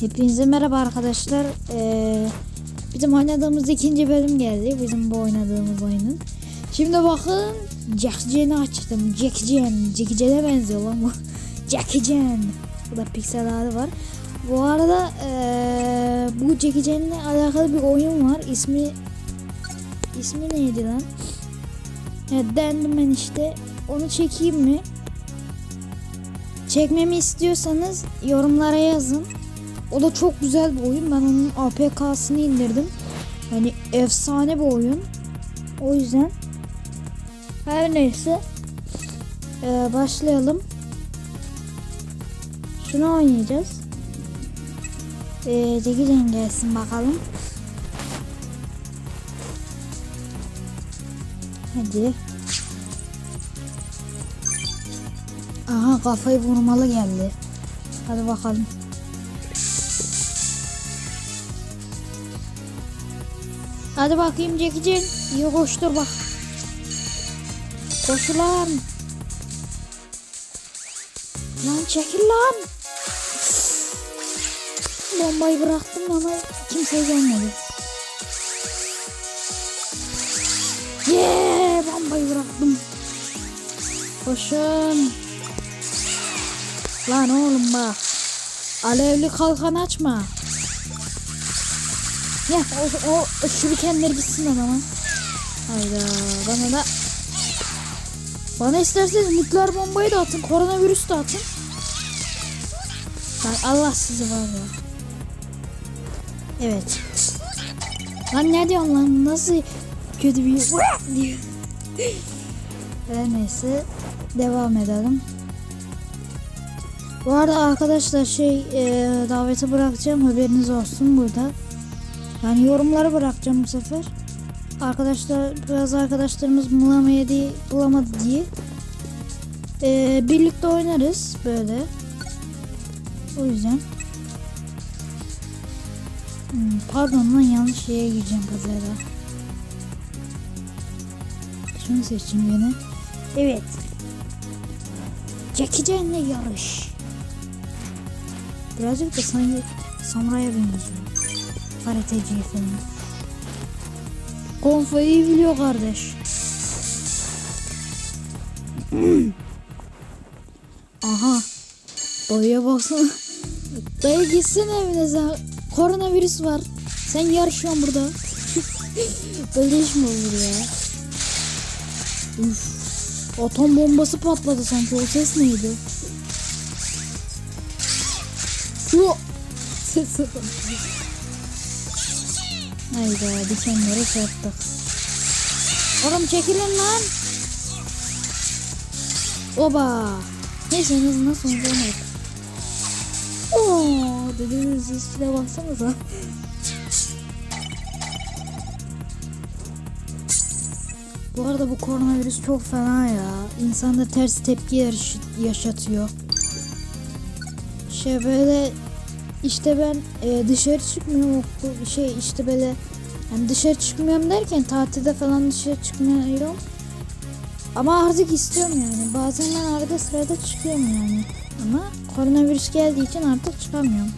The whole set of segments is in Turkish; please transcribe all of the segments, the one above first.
Hepinize merhaba arkadaşlar. Ee, bizim oynadığımız ikinci bölüm geldi. Bizim bu oynadığımız oyunun. Şimdi bakın Jack Jen'i açtım. Jack Jen. Jackie Jen'e benziyor lan bu. Jackie Jen. Bu da piksel hali var. Bu arada ee, bu Jackie Jen'le alakalı bir oyun var. İsmi ismi neydi lan? Ya dendim ben işte. Onu çekeyim mi? Çekmemi istiyorsanız yorumlara yazın. O da çok güzel bir oyun. Ben onun APK'sını indirdim. Yani efsane bir oyun. O yüzden her neyse ee, başlayalım. Şunu oynayacağız. Ee, Cekican gelsin bakalım. Hadi. Aha kafayı vurmalı geldi. Hadi bakalım. Hadi bakayım Cekican. İyi koştur bak. Koşulan. Lan çekil lan. Bombayı bıraktım ama kimse gelmedi. Yeah, bombayı bıraktım. Koşun. Lan oğlum bak. Alevli kalkan açma. Ya o, o şurikenleri gitsin adama. Hayda bana da bana isterseniz nükleer bombayı da atın, koronavirüs de atın. Lan Allah sizi var ya. Evet. Lan ne diyorsun lan? Nasıl kötü bir. Her neyse devam edelim. Bu arada arkadaşlar şey e, daveti bırakacağım haberiniz olsun burada. Yani yorumları bırakacağım bu sefer. Arkadaşlar biraz arkadaşlarımız bulamadı bulamadı diye. E, birlikte oynarız böyle. O yüzden. Hmm, pardon lan yanlış şeye gireceğim pazara. Şunu seçeyim yine. Evet. Jackie Chan'le yarış. Birazcık da sanki samuraya benziyor. Karateci falan. Konfayı biliyor kardeş. Aha. Dayıya baksana. Dayı gitsin evine sen. Koronavirüs var. Sen yarışıyorsun burada. Böyle iş mi olur ya? Uf. Atom bombası patladı sanki. O ses neydi? Şu ses Hayda dikenlere çarptık. Oğlum çekilin lan. Oba. Neyse en azından sonucu olmadı. Oo, dediğiniz üstüne baksanıza. Bu arada bu koronavirüs çok fena ya. İnsanda ters tepki yaş- yaşatıyor. Şey böyle işte ben e, dışarı çıkmıyorum okul şey işte böyle yani dışarı çıkmıyorum derken tatilde falan dışarı çıkmıyorum. Ama artık istiyorum yani. Bazen ben arada sırada çıkıyorum yani. Ama koronavirüs geldiği için artık çıkamıyorum.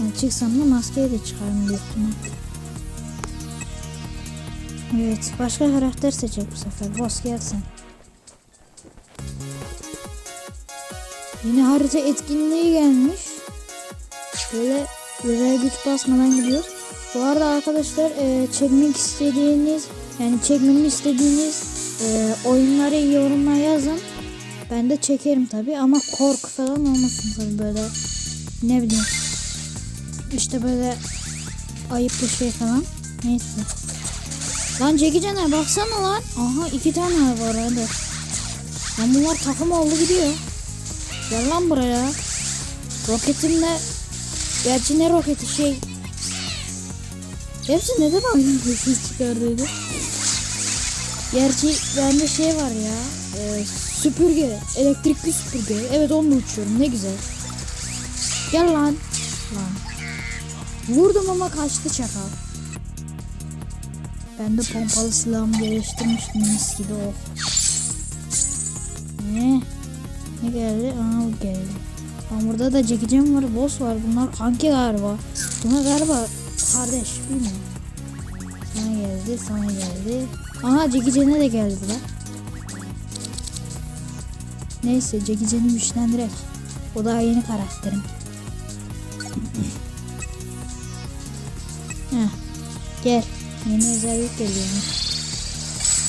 Yani çıksam da maskeyi de çıkarım büyük. Evet, başka karakter seçecek bu sefer. Boss gelsin. Yine harita etkinliği gelmiş. Böyle özel güç basmadan gidiyoruz. Bu arada arkadaşlar e, çekmek istediğiniz yani çekmemi istediğiniz e, oyunları yorumlara yazın. Ben de çekerim tabi ama korku falan olmasın tabi böyle ne bileyim işte böyle ayıp bir şey falan neyse. Lan Jackie baksana lan. Aha iki tane var hadi. Lan bunlar takım oldu gidiyor. Gel lan buraya. Roketimle Gerçi ne roketi şey Hepsi neden aynı ses çıkardıydı? Gerçi bende şey var ya e, Süpürge Elektrikli süpürge Evet onunla uçuyorum ne güzel Gel lan Lan Vurdum ama kaçtı çakal Ben de pompalı silahımı geliştirmiştim mis gibi oh. Ne? Ne geldi? Aa geldi. Lan burada da çekeceğim var, boss var. Bunlar kanki galiba. Bunlar galiba kardeş bilmiyorum. Sana geldi, sana geldi. Aha çekeceğine de geldi lan. Neyse çekeceğini güçlendirek. O daha yeni karakterim. Heh. Gel. Yeni özellik geliyor.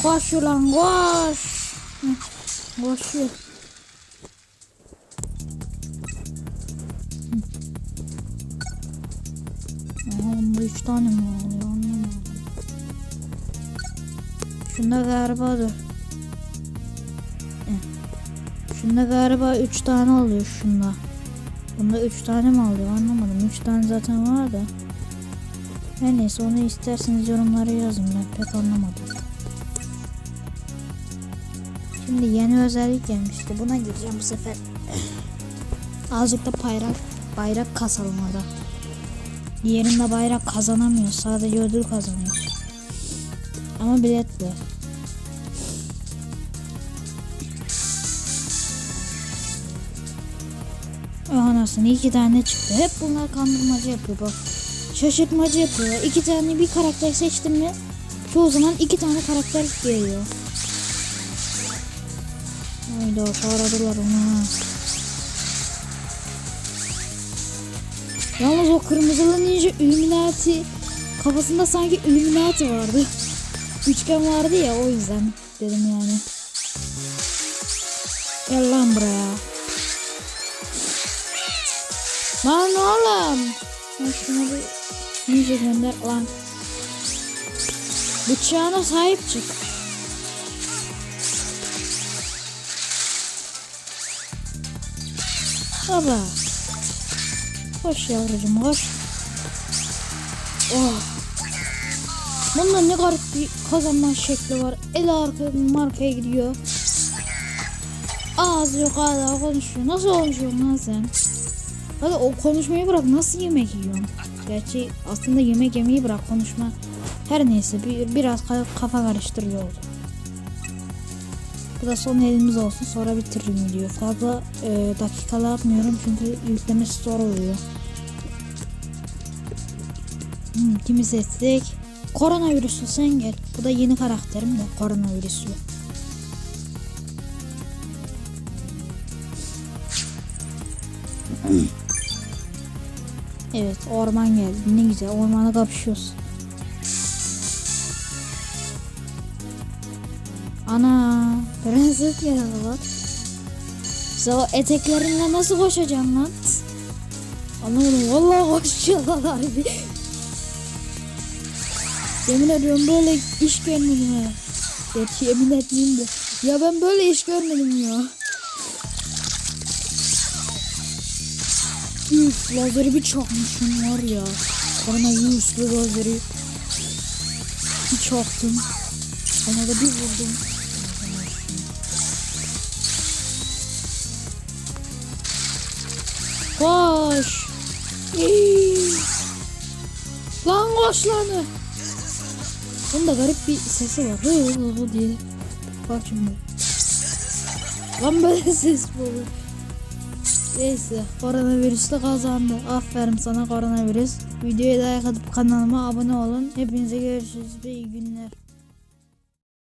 Koş ulan koş. Heh. Koşuyor. Bunda üç tane mi oluyor anlamadım. Şunda galiba dur. Heh. Şunda galiba üç tane oluyor şunda. Bunda üç tane mi oluyor anlamadım. Üç tane zaten var da. Her neyse onu isterseniz yorumlara yazın ben pek anlamadım. Şimdi yeni özellik gelmişti. Buna gireceğim bu sefer. Azıcık da bayrak, bayrak kasalım orada. Diğerinde bayrak kazanamıyor. Sadece ödül kazanıyor. Ama biletle. Aha nasıl iki tane çıktı. Hep bunlar kandırmacı yapıyor bak. Şaşırtmacı yapıyorlar. İki tane bir karakter seçtim mi çoğu zaman iki tane karakter geliyor. Hayda paradılar onu Yalnız o kırmızılı ninja Illuminati kafasında sanki Illuminati vardı. Üçgen vardı ya o yüzden dedim yani. Gel lan buraya. Lan oğlum. Ya şuna bir ninja gönder lan. Bıçağına sahip çık. Baba. Koş yavrucuğum koş. Oh. Bunda ne garip bir kazanma şekli var. El arka markaya gidiyor. Ağız yok hala konuşuyor. Nasıl konuşuyorsun lan sen? Hadi o konuşmayı bırak nasıl yemek yiyorsun? Gerçi aslında yemek yemeyi bırak konuşma. Her neyse bir, biraz ka- kafa karıştırıyor oldu. Bu da son elimiz olsun sonra bitiririm video. Fazla e, dakikalar atmıyorum çünkü yüklemesi zor oluyor. Hmm, kimi seçtik? Koronavirüsü sen gel. Bu da yeni karakterim de koronavirüsü. Evet orman geldi. Ne güzel ormana kapışıyoruz. Ana prenses geldi lan. Sen o eteklerinle nasıl koşacaksın lan? Anlamadım vallahi koşuyorlar harbi. Yemin ediyorum böyle iş görmedim ha. Gerçi yemin etmeyeyim de. Ya ben böyle iş görmedim ya. Üf lazeri bir çakmışım var ya. Yüzlü lazeri. Bir çaktım. Ona da bir vurdum. Koş. İyi. Lan koş lan. Bunda garip bir sesi var. Hı hı hı diye. Bak şimdi. Lan böyle ses olur? Neyse koronavirüste kazandı. Aferin sana koronavirüs. Videoyu like atıp kanalıma abone olun. Hepinize görüşürüz ve iyi günler.